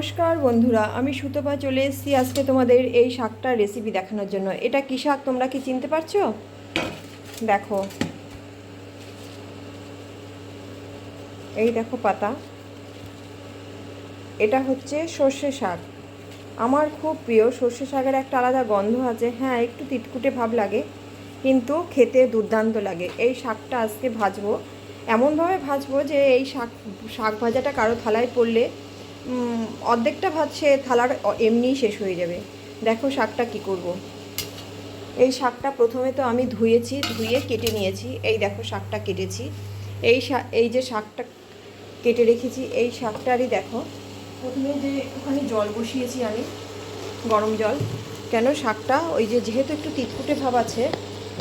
নমস্কার বন্ধুরা, আমি সুতপা চলে এসেছি আজকে তোমাদের এই শাকটার রেসিপি দেখানোর জন্য। এটা কী শাক তোমরা কি চিনতে পারছ? দেখো। এই দেখো পাতা। এটা হচ্ছে সর্ষে শাক। আমার খুব প্রিয় সর্ষে শাকের একটা আলাদা গন্ধ আছে। হ্যাঁ একটু তিতকুটে ভাব লাগে, কিন্তু খেতে দুর্দান্ত লাগে। এই শাকটা আজকে ভাজবো। এমনভাবে ভাজবো যে এই শাক শাক ভাজাটা কারও থালায় পড়লে অর্ধেকটা ভাত সে থালার এমনিই শেষ হয়ে যাবে। দেখো শাকটা কি করব। এই শাকটা প্রথমে তো আমি ধুয়েছি, ধুয়ে কেটে নিয়েছি। এই দেখো শাকটা কেটেছি। এই এই যে শাকটা কেটে রেখেছি, এই শাকটারই দেখো। প্রথমে যে ওখানে জল বসিয়েছি আমি, গরম জল। কেন শাকটা ওই যে যেহেতু একটু তিতকুটে ভাব আছে,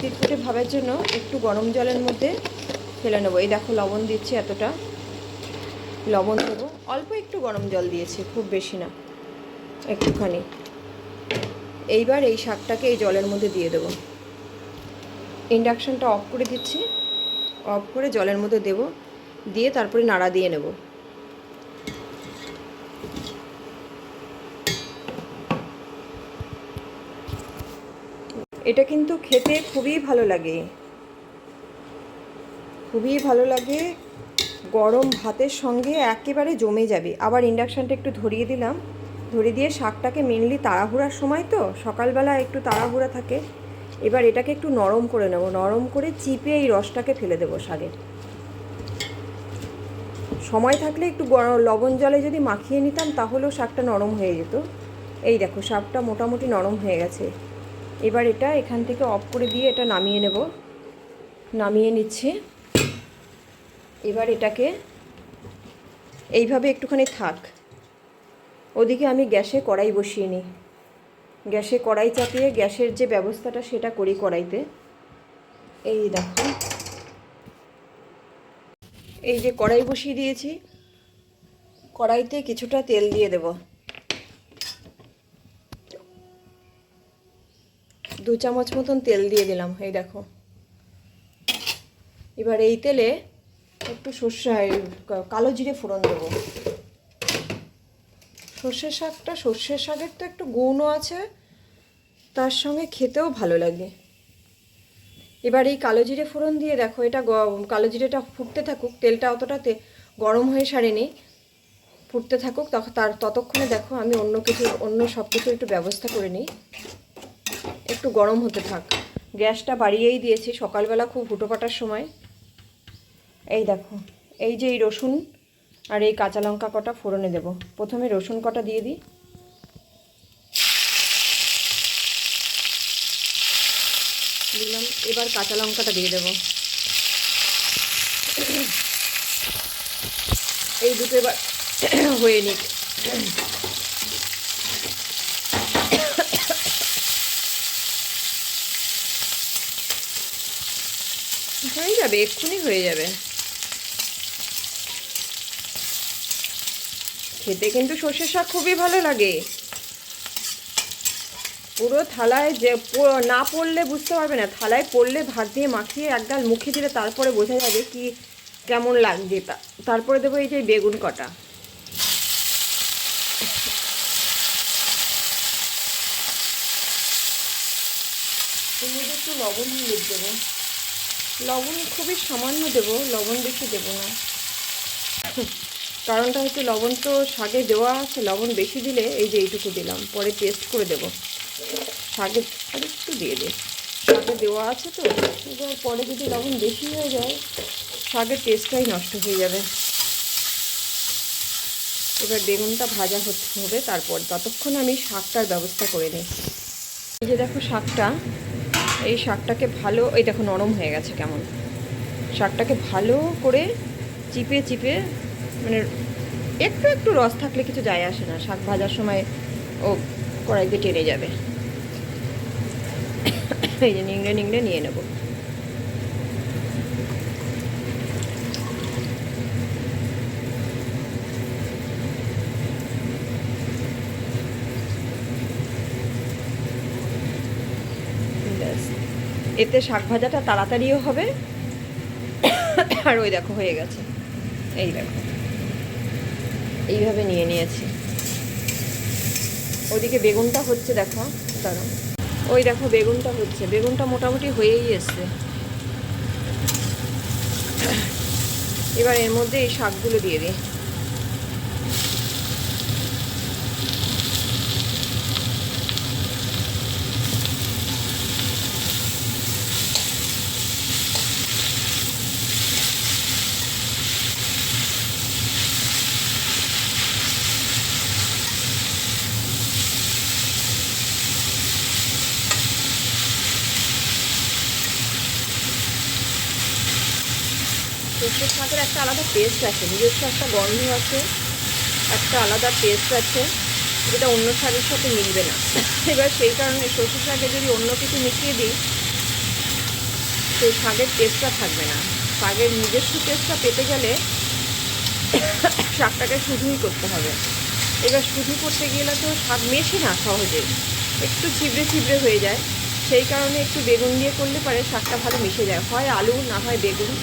তিতকুটে ভাবের জন্য একটু গরম জলের মধ্যে ফেলে নেব। এই দেখো লবণ দিচ্ছি এতটা। লবণ দেবো। অল্প একটু গরম জল দিয়েছি, খুব বেশি না। একটুখানি। এইবার এই শাকটাকে এই জলের মধ্যে দিয়ে দেবো। ইন্ডাকশানটা অফ করে দিচ্ছি। অফ করে জলের মধ্যে দেবো। দিয়ে তারপরে নাড়া দিয়ে নেব। এটা কিন্তু খেতে খুবই ভালো লাগে। খুবই ভালো লাগে। গরম ভাতের সঙ্গে একেবারে জমে যাবে। আবার ইন্ডাকশানটা একটু ধরিয়ে দিলাম। ধরিয়ে দিয়ে শাকটাকে মেনলি তাড়াহুড়ার সময় তো, সকালবেলা একটু তাড়াহুড়া থাকে। এবার এটাকে একটু নরম করে নেব। নরম করে চিপে এই রসটাকে ফেলে দেবো শাকের সময় থাকলে একটু লবণ জলে যদি মাখিয়ে নিতাম তাহলেও শাকটা নরম হয়ে যেত। এই দেখো শাকটা মোটামুটি নরম হয়ে গেছে। এবার এটা এখান থেকে অফ করে দিয়ে এটা নামিয়ে নেব। নামিয়ে নিচ্ছি। এবার এটাকে এইভাবে একটুখানি থাক। ওদিকে আমি গ্যাসে কড়াই বসিয়ে নিই। গ্যাসে কড়াই চাপিয়ে গ্যাসের যে ব্যবস্থাটা সেটা করি কড়াইতে। এই দেখো। এই যে কড়াই বসিয়ে দিয়েছি, কড়াইতে কিছুটা তেল দিয়ে দেব। দু চামচ মতন তেল দিয়ে দিলাম, এই দেখো। এবার এই তেলে একটু সর্ষে কালো জিরে ফোড়ন দেবো। সর্ষের শাকটা সর্ষের শাকের তো একটু গুণও আছে, তার সঙ্গে খেতেও ভালো লাগে। এবার এই কালো জিরে ফোড়ন দিয়ে দেখো, এটা কালো জিরেটা ফুটতে থাকুক, তেলটা অতটা গরম হয়ে সারেনি, ফুটতে থাকুক তার ততক্ষণে দেখো আমি অন্য কিছু, অন্য সব কিছু একটু ব্যবস্থা করে নিই। একটু গরম হতে থাক। গ্যাসটা বাড়িয়েই দিয়েছি, সকালবেলা খুব হুটোপাটার সময়। এই দেখো, এই যে এই রসুন আর এই কাঁচা লঙ্কা কটা ফোড়নে দেব। প্রথমে রসুন কটা দিয়ে দিই। দিলাম, এবার কাঁচা লঙ্কাটা দিয়ে দেব। এই দুটো এবার হয়ে নিক। হয়ে যাবে, এক্ষুনি হয়ে যাবে। খেতে কিন্তু সর্ষের শাক খুবই ভালো লাগে। পুরো থালায় যে না পড়লে বুঝতে পারবে না, থালায় পড়লে ভাত দিয়ে মাখিয়ে একগাল মুখে দিলে তারপরে বোঝা যাবে কি কেমন লাগছে। তারপরে দেবো এই যে বেগুন কটা। একটু লবণ হলুদ দেবো। লবণ খুবই সামান্য দেবো, লবণ বেশি দেবো না। কারণটা হচ্ছে লবণ তো শাকে দেওয়া আছে, লবণ বেশি দিলে এই যে এইটুকু দিলাম, পরে টেস্ট করে দেবো। শাকে আর একটু দিয়ে দিই। শাকে দেওয়া আছে তো, এবার পরে যদি লবণ বেশি হয়ে যায়, শাকের টেস্টটাই নষ্ট হয়ে যাবে। এবার বেগুনটা ভাজা হতে হবে, তারপর ততক্ষণ আমি শাকটার ব্যবস্থা করে নিই। এই যে দেখো শাকটা, এই শাকটাকে ভালো, এই দেখো নরম হয়ে গেছে কেমন। শাকটাকে ভালো করে চিপে চিপে মানে একটু একটু রস থাকলে কিছু যায় আসে না। শাক ভাজার সময় ও কড়াইতে টেনে যাবে। এই যে নিংড়ে নিংড়ে নিয়ে নেব। এতে শাক ভাজাটা তাড়াতাড়িও হবে। আর ওই দেখো হয়ে গেছে। এই দেখো। এইভাবে নিয়ে নিয়েছি। ওদিকে বেগুনটা হচ্ছে দেখো দাঁড়ো ওই দেখো বেগুনটা হচ্ছে, বেগুনটা মোটামুটি হয়েই এসছে। এবার এর মধ্যে এই শাকগুলো দিয়ে দিই। সর্ষের শাকের একটা আলাদা টেস্ট আছে। নিজস্ব একটা গন্ধ আছে, একটা আলাদা টেস্ট আছে, যেটা অন্য শাকের সাথে মিলবে না। এবার সেই কারণে সর্ষে শাকে যদি অন্য কিছু মিশিয়ে দিই, সেই শাকের টেস্টটা থাকবে না। শাকের নিজস্ব টেস্টটা পেতে গেলে শাকটাকে শুধুই করতে হবে। এবার শুধু করতে গেলে তো শাক মেশে না সহজে। একটু ছিবড়ে ছিবড়ে হয়ে যায়। সেই কারণে একটু বেগুন দিয়ে করলে পারে শাকটা ভালো মিশে যায়। হয় আলু, না হয় বেগুন।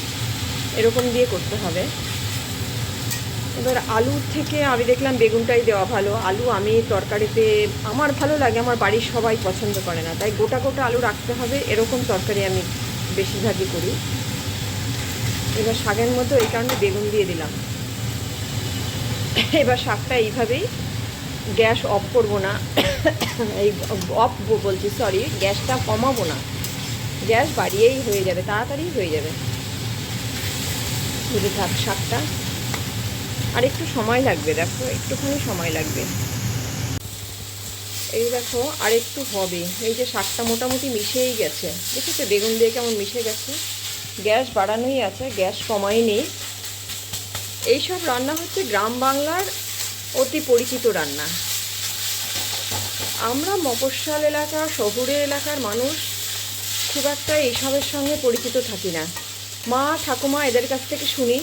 এরকম দিয়ে করতে হবে। এবার আলুর থেকে আমি দেখলাম বেগুনটাই দেওয়া ভালো। আলু আমি তরকারিতে, আমার ভালো লাগে, আমার বাড়ির সবাই পছন্দ করে না। তাই গোটা গোটা আলু রাখতে হবে, এরকম তরকারি আমি বেশিরভাগই করি। এবার শাকের মধ্যে এই কারণে বেগুন দিয়ে দিলাম। এবার শাকটা এইভাবেই গ্যাস অফ করব না। এই অফ বলছি, সরি, গ্যাসটা কমাবো না। গ্যাস বাড়িয়েই হয়ে যাবে তাড়াতাড়ি হয়ে যাবে। ভুলে থাক শাকটা আর একটু সময় লাগবে, দেখো, একটুখানি সময় লাগবে। এই দেখো, আর একটু হবে। এই যে শাকটা মোটামুটি মিশেই গেছে। দেখেছ, বেগুন দিয়ে কেমন মিশে গেছে? গ্যাস বাড়ানোই আছে, গ্যাস কমাই নেই। এইসব রান্না হচ্ছে গ্রাম বাংলার অতি পরিচিত রান্না। আমরা মফস্বল এলাকা, শহুরে এলাকার মানুষ খুব একটা এইসবের সঙ্গে পরিচিত থাকি না। মা, ঠাকুমা এদের কাছ থেকে শুনি।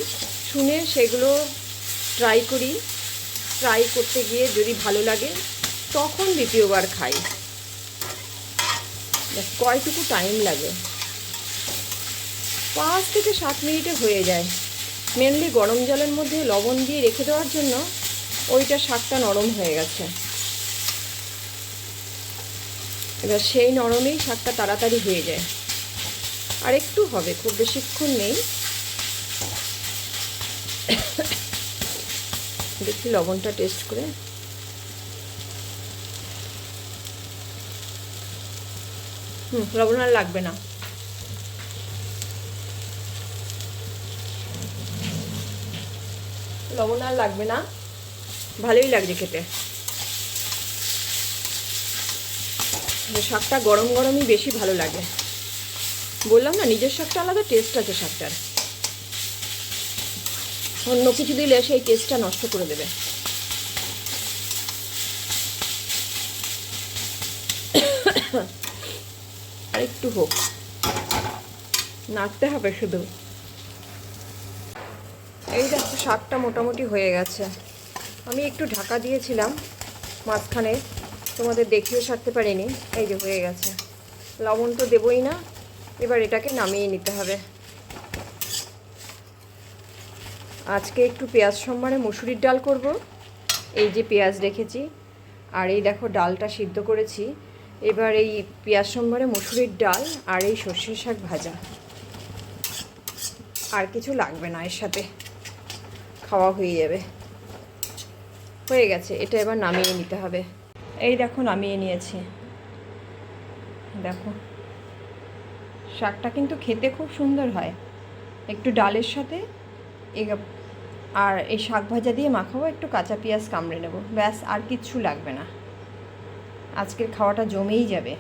শুনে সেগুলো ট্রাই করি। ট্রাই করতে গিয়ে যদি ভালো লাগে, তখন দ্বিতীয়বার খাই। কয়টুকু টাইম লাগে। পাঁচ থেকে সাত মিনিটে হয়ে যায়। মেনলি গরম জলের মধ্যে লবণ দিয়ে রেখে দেওয়ার জন্য ওইটা শাকটা নরম হয়ে গেছে। এবার সেই নরমেই শাকটা তাড়াতাড়ি হয়ে যায়। আর একটু হবে, খুব বেশিক্ষণ নেই। দেখি লবণটা টেস্ট করে। হুম, লবণ আর লাগবে না। লবণ আর লাগবে না। ভালোই লাগছে খেতে। শাকটা গরম গরমই বেশি ভালো লাগে। বললাম না, নিজের শাকটা আলাদা টেস্ট আছে শাকটার। অন্য কিছু দিলে সেই টেস্টটা নষ্ট করে দেবে। আর একটু হোক। নাড়তে হবে শুধু। এই দেখো, শাকটা মোটামুটি হয়ে গেছে। আমি একটু ঢাকা দিয়েছিলাম, মাঝখানে। তোমাদের দেখিয়ে সারতে পারিনি, এই যে হয়ে গেছে। লবণ তো দেবই না। এবার এটাকে নামিয়ে নিতে হবে। আজকে একটু পেঁয়াজ সোমবারে মুসুরির ডাল করব। এই যে পেঁয়াজ রেখেছি, আর এই দেখো ডালটা সিদ্ধ করেছি। এবার এই পেঁয়াজ সোমবারে মুসুরির ডাল আর এই সর্ষের শাক ভাজা। আর কিছু লাগবে না এর সাথে। খাওয়া হয়ে যাবে। হয়ে গেছে, এটা এবার নামিয়ে নিতে হবে। এই দেখো নামিয়ে নিয়েছি। দেখো। শাকটা কিন্তু খেতে খুব সুন্দর হয়। একটু ডালের সাথে আর এই শাক ভাজা দিয়ে মাখাবো, একটু কাঁচা পেঁয়াজ কামড়ে নেব। ব্যাস, আর কিচ্ছু লাগবে না। আজকের খাওয়াটা জমেই যাবে।